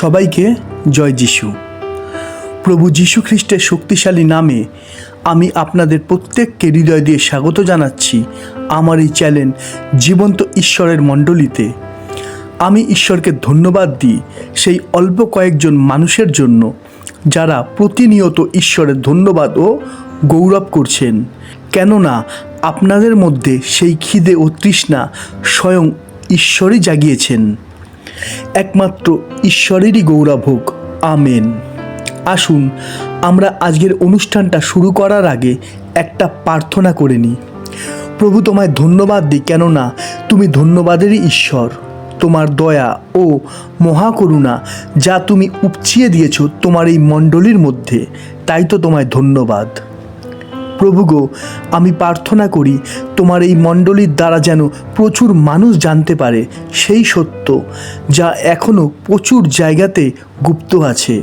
সবাইকে জয় যিশু। প্রভু যীশু খ্রিস্টের শক্তিশালী নামে আমি আপনাদের প্রত্যেককে হৃদয় দিয়ে স্বাগত জানাচ্ছি আমার এই চ্যানেল জীবন্ত ঈশ্বরের মণ্ডলীতে। আমি ঈশ্বরকে ধন্যবাদ দিই সেই অল্প কয়েকজন মানুষের জন্য যারা প্রতিনিয়ত ঈশ্বরের ধন্যবাদ ও গৌরব করছেন। কেননা আপনাদের মধ্যে সেই খিদে ও তৃষ্ণা স্বয়ং ঈশ্বরই জাগিয়েছেন। একমাত্র ঈশ্বরেরই গৌরব হোক। আমেন। আসুন, আমরা আজকের অনুষ্ঠানটা শুরু করার আগে একটা প্রার্থনা করে নিই। প্রভু তোমায় ধন্যবাদ দিই, কেননা তুমি ধন্যবাদেরই ঈশ্বর। তোমার দয়া ও মহাকরুণা যা তুমি উপচিয়ে দিয়েছ তোমার এই মণ্ডলীর মধ্যে, তাই তো তোমায় ধন্যবাদ। প্রভু গো, আমি প্রার্থনা করি তোমার এই মণ্ডলীর দ্বারা যেন প্রচুর মানুষ জানতে পারে সেই সত্য, যা এখনও প্রচুর জায়গাতে গুপ্ত আছে।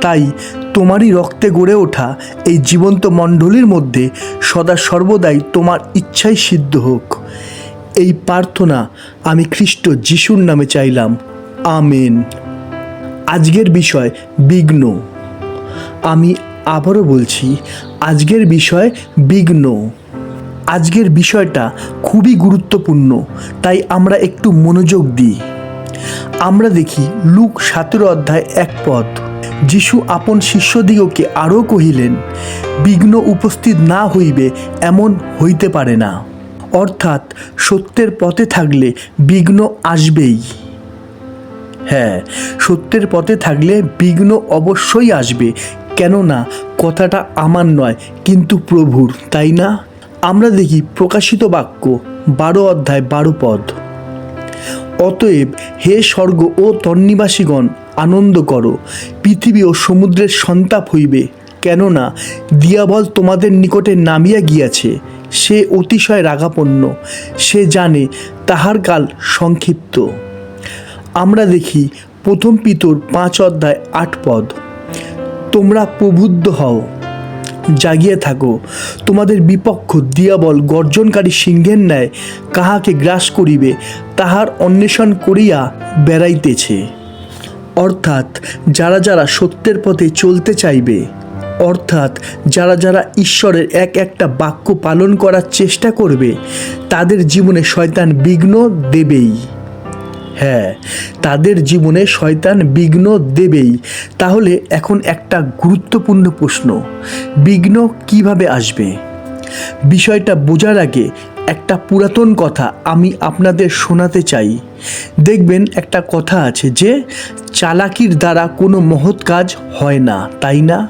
তাই তোমারই রক্তে গড়ে ওঠা এই জীবন্ত মণ্ডলীর মধ্যে সদা সর্বদাই তোমার ইচ্ছাই সিদ্ধ হোক। এই প্রার্থনা আমি খ্রিস্ট যিশুর নামে চাইলাম। আমেন। আজকের বিষয় বিঘ্ন। আমি আবারও বলছি, আজকের বিষয় বিঘ্ন। আজকের বিষয়টা খুবই গুরুত্বপূর্ণ, তাই আমরা একটু মনোযোগ দিই। আমরা দেখি লুক সতেরো অধ্যায় এক পদ। যিশু আপন শিষ্যদিগকে আরও কহিলেন, বিঘ্ন উপস্থিত না হইবে এমন হইতে পারে না। অর্থাৎ সত্যের পথে থাকলে বিঘ্ন আসবেই। হ্যাঁ সত্যের পথে থাকলে বিঘ্ন অবশ্যই আসবে কেননা কথাটা আমার নয়, কিন্তু প্রভুর, তাই না? আমরা দেখি প্রকাশিত বাক্য, বারো অধ্যায়, বারো পদ। অতএব হে স্বর্গ ও তন্নিবাসীগণ, আনন্দ করো, পৃথিবী ও সমুদ্রের সন্তাপ হইবে, কেননা দিয়াবল তোমাদের নিকটে নামিয়া গিয়াছে, সে অতিশয় রাগাপন্ন, সে জানে তাহার কাল সংক্ষিপ্ত। আমরা দেখি প্রথম পিতর পাঁচ অধ্যায়, আট পদ। তোমরা প্রবুদ্ধ হও, জাগিয়ে থাকো। তোমাদের বিপক্ষ দিয়াবল গর্জনকারী সিংহের ন্যায় কাহাকে গ্রাস করিবে, তাহার অন্বেষণ করিয়া বেড়াইতেছে। অর্থাৎ যারা যারা সত্যের পথে চলতে চাইবে, অর্থাৎ যারা যারা ঈশ্বরের এক একটা বাক্য পালন করার চেষ্টা করবে, তাদের জীবনে শয়তান বিঘ্ন দেবেই। হ্যাঁ তাদের জীবনে শয়তান বিঘ্ন দেবেই। তাহলে এখন একটা গুরুত্বপূর্ণ প্রশ্ন, বিঘ্ন কীভাবে আসবে? বিষয়টা বোঝার আগে একটা পুরাতন কথা আমি আপনাদের শোনাতে চাই। দেখবেন একটা কথা আছে যে, চালাকির দ্বারা কোনো মহৎ কাজ হয় না, তাই না?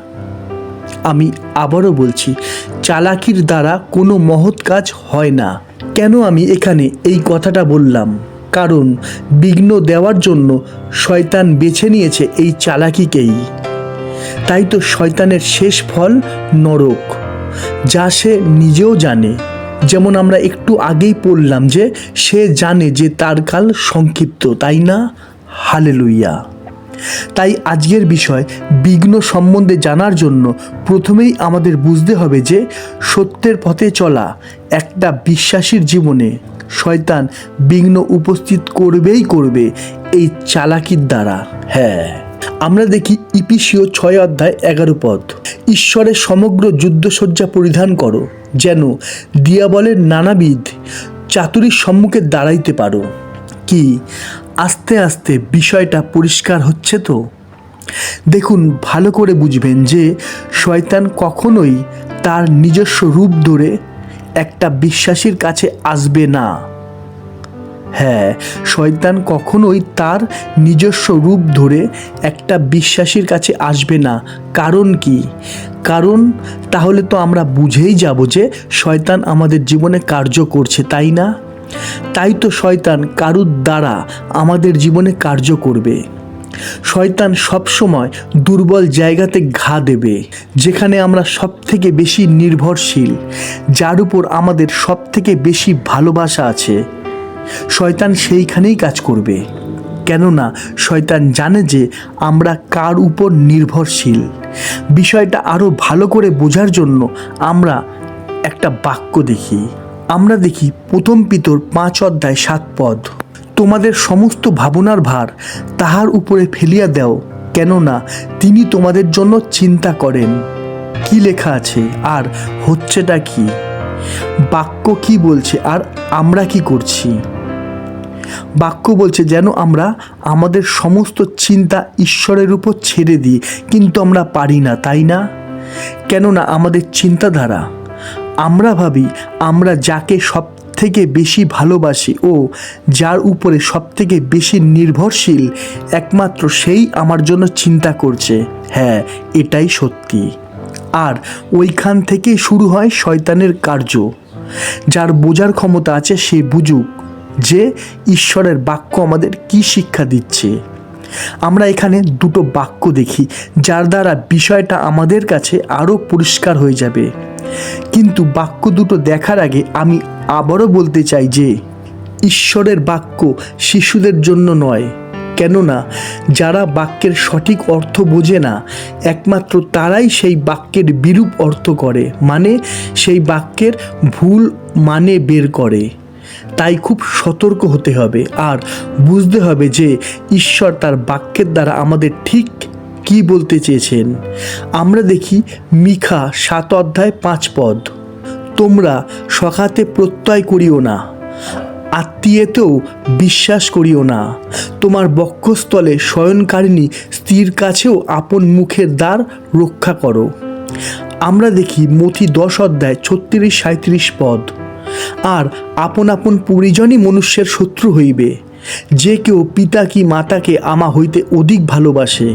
আমি আবারও বলছি, চালাকির দ্বারা কোনো মহৎ কাজ হয় না। কেন আমি এখানে এই কথাটা বললাম? কারণ বিঘ্ন দেওয়ার জন্য শয়তান বেছে নিয়েছে এই চালাকিকেই। তাই তো শয়তানের শেষ ফল নরক, যা সে নিজেও জানে। যেমন আমরা একটু আগেই পড়লাম যে, সে জানে যে তার কাল সংক্ষিপ্ত, তাই না? হালে হালেলুইয়া তাই আজকের বিষয় বিঘ্ন সম্বন্ধে জানার জন্য প্রথমেই আমাদের বুঝতে হবে যে, সত্যের পথে চলা একটা বিশ্বাসীর জীবনে শয়তান বিঘ্ন উপস্থিত করবেই করবে এই চালাকির দ্বারা। হ্যাঁ আমরা দেখি ইপিসিও ছয় অধ্যায় এগারো পদ। ঈশ্বরের সমগ্র যুদ্ধসজ্জা পরিধান করো, যেন দিয়াবলের নানাবিধ চাতুরির সম্মুখে দাঁড়াইতে পারো। কি? আস্তে আস্তে বিষয়টা পরিষ্কার হচ্ছে তো? দেখুন, ভালো করে বুঝবেন যে শয়তান কখনোই তার নিজস্ব রূপ ধরে একটা বিশ্বাসীর কাছে আসবে না। হ্যাঁ শয়তান কখনোই তার নিজস্ব রূপ ধরে একটা বিশ্বাসীর কাছে আসবে না। কারণ কি? কারণ তাহলে তো আমরা বুঝেই যাব যে শয়তান আমাদের জীবনে কার্য করছে, তাই না? তাই তো শয়তান কারুর দ্বারা আমাদের জীবনে কার্য করবে। শয়তান সবসময় দুর্বল জায়গাতে ঘা দেবে, যেখানে আমরা সব থেকে বেশি নির্ভরশীল, যার উপর আমাদের সব থেকে বেশি ভালোবাসা আছে। শয়তান সেইখানেই কাজ করবে, কেননা শয়তান জানে যে আমরা কার উপর নির্ভরশীল। বিষয়টা আরও ভালো করে বোঝার জন্য আমরা একটা বাক্য দেখি। আমরা দেখি প্রথম পিতর পাঁচ অধ্যায় সাত পদ। তোমাদের সমস্ত ভাবনার ভার তাহার উপরে ফেলিয়া দাও, কেননা তিনি তোমাদের জন্য চিন্তা করেন। কি লেখা আছে, আর হচ্ছেটা কি? বাক্য কি বলছে, আর আমরা কি করছি? বাক্য বলছে যেন আমরা আমাদের সমস্ত চিন্তা ঈশ্বরের উপর ছেড়ে দিই, কিন্তু আমরা পারি না, তাই না? কেননা আমাদের চিন্তাধারা, আমরা ভাবি আমরা যাকে সব থেকে বেশি ভালোবাসি ও যার উপরে সব থেকে বেশি নির্ভরশীল একমাত্র সেই আমার জন্য চিন্তা করছে। হ্যাঁ এটাই সত্যি। আর ওইখান থেকে শুরু হয় শয়তানের কার্য। যার বোঝার ক্ষমতা আছে সে বুঝুক যে ঈশ্বরের বাক্য আমাদের কি শিক্ষা দিচ্ছে। আমরা এখানে দুটো বাক্য দেখি, যার দ্বারা বিষয়টা আমাদের কাছে আরও পরিষ্কার হয়ে যাবে। কিন্তু বাক্য দুটো দেখার আগে আমি আবারও বলতে চাই যে, ঈশ্বরের বাক্য শিশুদের জন্য নয়, কেননা যারা বাক্যের সঠিক অর্থ বোঝে না, একমাত্র তারাই সেই বাক্যের বিরূপ অর্থ করে মানে সেই বাক্যের ভুল মানে বের করে। তাই খুব সতর্ক হতে হবে আর বুঝতে হবে যে ঈশ্বর তার বাক্যের দ্বারা আমাদের ঠিক কি বলতে চেয়েছেন। আমরা দেখি মিখা সাত অধ্যায় পাঁচ পদ, তোমরা সখাতে প্রত্যয় করিও না, আত্মীয়তেও বিশ্বাস করিও না। তোমার বক্ষস্থলে শয়নকারিণী স্ত্রীর কাছেও আপন মুখের দ্বার রক্ষা করো। আমরা দেখি মথি দশ অধ্যায় ছত্রিশ সাঁত্রিশ পদ আর আপন আপন পরিজনই মনুষ্যের শত্রু হইবে। যে কেউ পিতা কি মাতাকে আমা হইতে অধিক ভালোবাসে,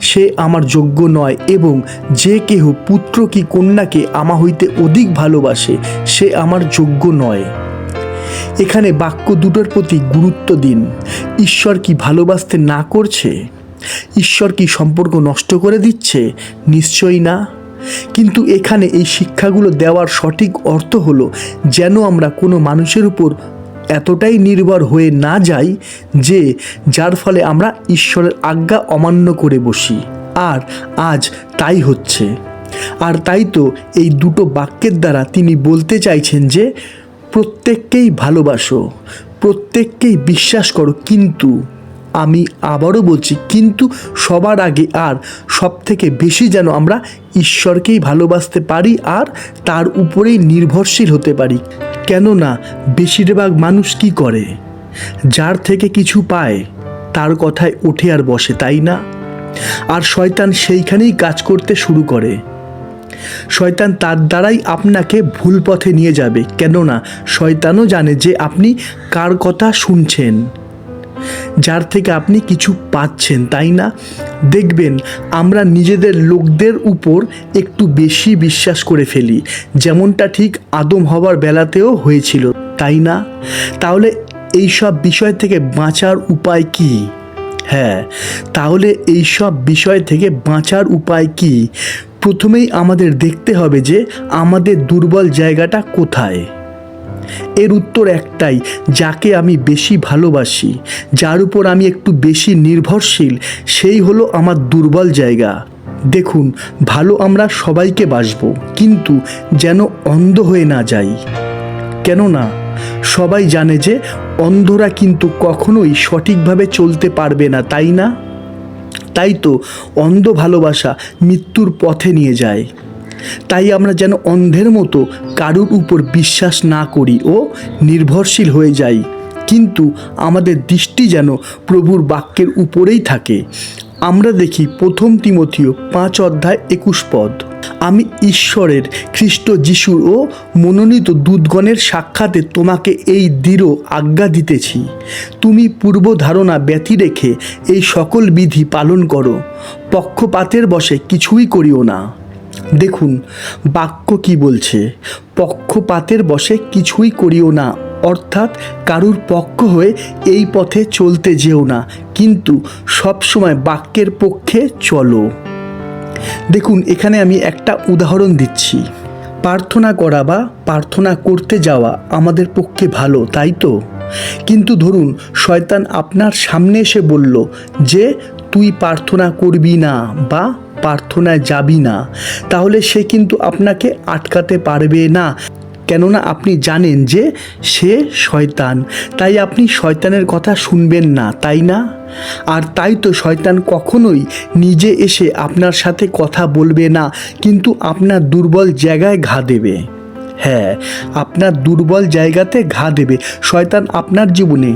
সে আমার যোগ্য নয় এবং যে কেহ পুত্র কি কন্যাকে আমা হইতে অধিক ভালোবাসে, সে আমার যোগ্য নয়। এখানে বাক্য দুটোর প্রতি গুরুত্ব দিন। ঈশ্বর কি ভালোবাসতে না করছে? ঈশ্বর কি সম্পর্ক নষ্ট করে দিচ্ছে? নিশ্চয়ই না। কিন্তু এখানে এই শিক্ষাগুলো দেওয়ার সঠিক অর্থ হলো যেন আমরা কোনো মানুষের উপর এতটাই নির্ভর হয়ে না যাই যে যার ফলে আমরা ঈশ্বরের আজ্ঞা অমান্য করে বসি। আর আজ তাই হচ্ছে। আর তাই তো এই দুটো বাক্যের দ্বারা তিনি বলতে চাইছেন যে, প্রত্যেককেই ভালোবাসো, প্রত্যেককেই বিশ্বাস করো, কিন্তু আমি আবারও বলছি, কিন্তু সবার আগে আর সব থেকে বেশি যেন আমরা ঈশ্বরকেই ভালোবাসতে পারি আর তার উপরেই নির্ভরশীল হতে পারি। কেননা বেশিরভাগ মানুষ কি করে? যার থেকে কিছু পায়, তার কথায় ওঠে আর বসে, তাই না? আর শয়তান সেইখানেই কাজ করতে শুরু করে। শয়তান তার দ্বারাই আপনাকে ভুল পথে নিয়ে যাবে, কেননা শয়তানও জানে যে আপনি কার কথা শুনছেন। যার থেকে আপনি কিছু পাচ্ছেন, তাই না? দেখবেন, আমরা নিজেদের লোকদের উপর একটু বেশি বিশ্বাস করে ফেলি। যেমনটা ঠিক আদম হবার বেলাতেও হয়েছিল, তাই না? তাহলে এই সব বিষয় থেকে বাঁচার উপায় কি? হ্যাঁ তাহলে এই সব বিষয় থেকে বাঁচার উপায় কি? প্রথমেই আমাদের দেখতে হবে যে আমাদের দুর্বল জায়গাটা কোথায়। এর উত্তর একটাই, যাকে আমি বেশি ভালোবাসি, যার উপর আমি একটু বেশি নির্ভরশীল, সেই হলো আমার দুর্বল জায়গা। দেখুন, ভালো আমরা সবাইকে বাসবো, কিন্তু যেন অন্ধ হয়ে না যাই। কেননা, সবাই জানে যে অন্ধরা কিন্তু কখনোই সঠিকভাবে চলতে পারবে না, তাই না? তাই তো অন্ধ ভালোবাসা মৃত্যুর পথে নিয়ে যায়। তাই আমরা যেন অন্ধের মতো কারুর উপর বিশ্বাস না করি ও নির্ভরশীল হয়ে যাই। কিন্তু আমাদের দৃষ্টি যেন প্রভুর বাক্যের উপরেই থাকে। আমরা দেখি প্রথম তিমথীয় পাঁচ অধ্যায় একুশ পদ। আমি ঈশ্বরের, খ্রিস্ট যিশুর ও মনোনীত দূতগণের সাক্ষাতে তোমাকে এই দৃঢ় আজ্ঞা দিতেছি। তুমি পূর্ব ধারণা ব্যতি রেখে এই সকল বিধি পালন করো। পক্ষপাতের বসে কিছুই করিও না। দেখুন, বাক্য কি বলছে? পক্ষপাতের বসে কিছুই করিও না, অর্থাৎ কারুর পক্ষ হয়ে এই পথে চলতে যেও না, কিন্তু সবসময় বাক্যের পক্ষে চলো। দেখুন, এখানে আমি একটা উদাহরণ দিচ্ছি। প্রার্থনা করা বা প্রার্থনা করতে যাওয়া আমাদের পক্ষে ভালো, তাই তো? কিন্তু ধরুন, শয়তান আপনার সামনে এসে বলল যে, তুই প্রার্থনা করবি না বা প্রার্থনায় যাবি না, তাহলে সে কিন্তু আপনাকে আটকাতে পারবে না। কেননা আপনি জানেন যে সে শয়তান, তাই আপনি শয়তানের কথা শুনবেন না, তাই না? আর তাই তো শয়তান কখনোই নিজে এসে আপনার সাথে কথা বলবে না, কিন্তু আপনার দুর্বল জায়গায় ঘা দেবে। হ্যাঁ আপনার দুর্বল জায়গাতে ঘা দেবে। শয়তান আপনার জীবনে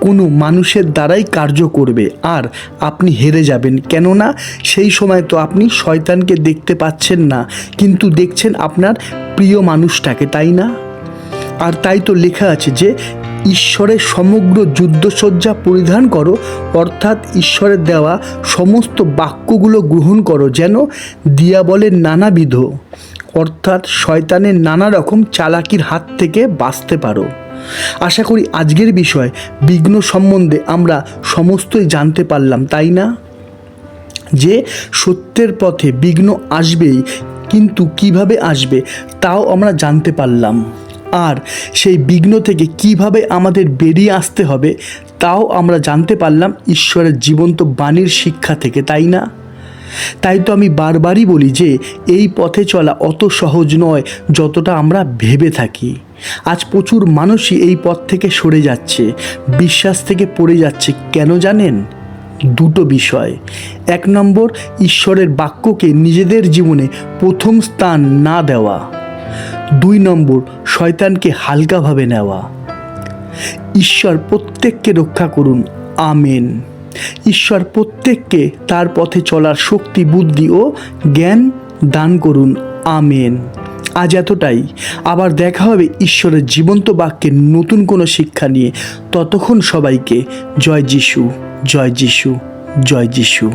কোনো মানুষের দ্বারাই কার্য করবে আর আপনি হেরে যাবেন। কেননা সেই সময় তো আপনি শয়তানকে দেখতে পাচ্ছেন না, কিন্তু দেখছেন আপনার প্রিয় মানুষটাকে, তাই না? আর তাই তো লেখা আছে যে, ঈশ্বরের সমগ্র যুদ্ধসজ্জা পরিধান করো, অর্থাৎ ঈশ্বরের দেওয়া সমস্ত বাক্যগুলো গ্রহণ করো যেন দিয়াবলের নানাবিধ, অর্থাৎ শয়তানের নানা রকম চালাকির হাত থেকে বাঁচতে পারো। আশা করি আজকের বিষয় বিঘ্ন সম্বন্ধে আমরা সমস্তই জানতে পারলাম, তাই না? যে সত্যের পথে বিঘ্ন আসবেই, কিন্তু কীভাবে আসবে তাও আমরা জানতে পারলাম। আর সেই বিঘ্ন থেকে কীভাবে আমাদের বেরিয়ে আসতে হবে তাও আমরা জানতে পারলাম ঈশ্বরের জীবন্ত বাণীর শিক্ষা থেকে, তাই না? তাই তো আমি বারবারই বলি যে, এই পথে চলা অত সহজ নয় যতটা আমরা ভেবে থাকি। আজ প্রচুর মানুষই এই পথ থেকে সরে যাচ্ছে। বিশ্বাস থেকে পড়ে যাচ্ছে, কেন জানেন? দুটো বিষয়। এক নম্বর, ঈশ্বরের বাক্যকে নিজেদের জীবনে প্রথম স্থান না দেওয়া। দুই নম্বর, শয়তানকে হালকাভাবে নেওয়া। ঈশ্বর প্রত্যেককে রক্ষা করুন। আমেন। ঈশ্বর প্রত্যেককে তার পথে চলার শক্তি, বুদ্ধি ও জ্ঞান দান করুন। আমেন। আজ এতটাই। আবার দেখা হবে ঈশ্বরের জীবন্ত বাক্যের নতুন কোনো শিক্ষা নিয়ে। ততক্ষণ সবাইকে জয় যিশু জয় যিশু জয় যিশু।